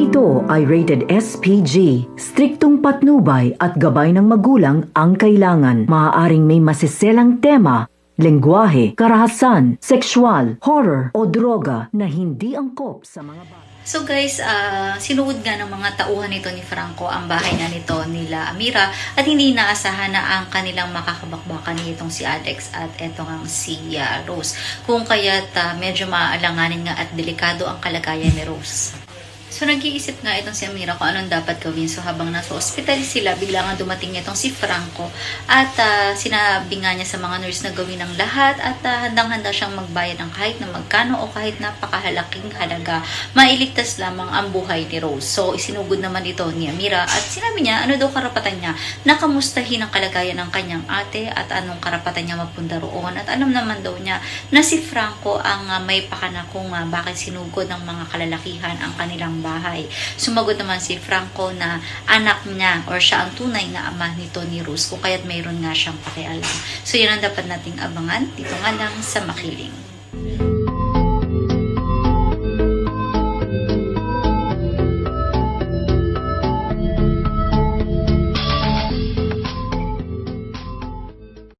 ito ay rated SPG. Striktong patnubay at gabay ng magulang ang kailangan. Maaaring may masiselang tema, lengguwahe, karahasan, sexual, horror o droga na hindi angkop sa mga bata. So guys, ah, sinuod nga ng mga tauhan nito ni Franco ang bahay nga nito nila Amira at hindi inaasahan na ang kanilang makakabakbakan nitong si Alex at eto nga si ah, Rose. Kung kaya't ah, medyo maaalanganin nga at delikado ang kalagayan ni Rose. So nag-iisip nga itong si Amira kung anong dapat gawin. So habang nasa ospital sila, bigla nga dumating itong si Franco at ah, sinabi nga niya sa mga nurse na gawin ang lahat at ah, handang-handa siyang magbayad ng kahit na magkano o kahit napakahalaking halaga, mailigtas lamang ang buhay ni Rose. So isinugod naman ito ni Amira at sinabi niya ano daw karapatan niya na kamustahin ang kalagayan ng kanyang ate at anong karapatan niya magpunta roon at alam naman daw niya na si Franco ang ah, may pakana kung ah, bakit sinugod ng mga kalalakihan ang kanilang bahay. Sumagot naman si Franco na anak niya or siya ang tunay na ama ni Rose kung kaya't mayroon nga siyang pakialam. So yun ang dapat nating abangan dito nga lang sa Makiling.